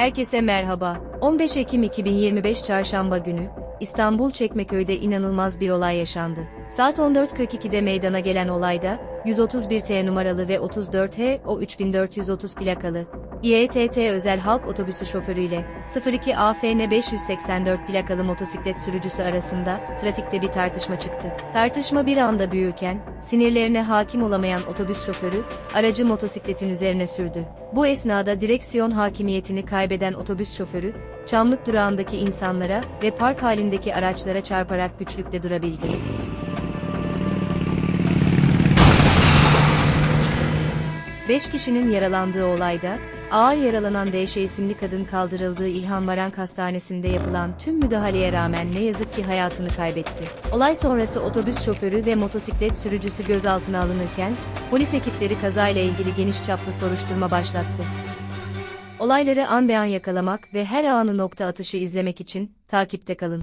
Herkese merhaba. 15 Ekim 2025 Çarşamba günü, İstanbul Çekmeköy'de inanılmaz bir olay yaşandı. Saat 14.42'de meydana gelen olayda, 131 T numaralı ve 34 H o 3430 plakalı, İETT özel halk otobüsü şoförüyle 02 AFN 584 plakalı motosiklet sürücüsü arasında trafikte bir tartışma çıktı. Tartışma bir anda büyürken, sinirlerine hakim olamayan otobüs şoförü, aracı motosikletin üzerine sürdü. Bu esnada direksiyon hakimiyetini kaybeden otobüs şoförü, Çamlık durağındaki insanlara ve park halindeki araçlara çarparak güçlükle durabildi. Beş kişinin yaralandığı olayda, ağır yaralanan DŞ isimli kadın kaldırıldığı İlhan Varank Hastanesi'nde yapılan tüm müdahaleye rağmen ne yazık ki hayatını kaybetti. Olay sonrası otobüs şoförü ve motosiklet sürücüsü gözaltına alınırken, polis ekipleri kazayla ilgili geniş çaplı soruşturma başlattı. Olayları an be an yakalamak ve her anı nokta atışı izlemek için takipte kalın.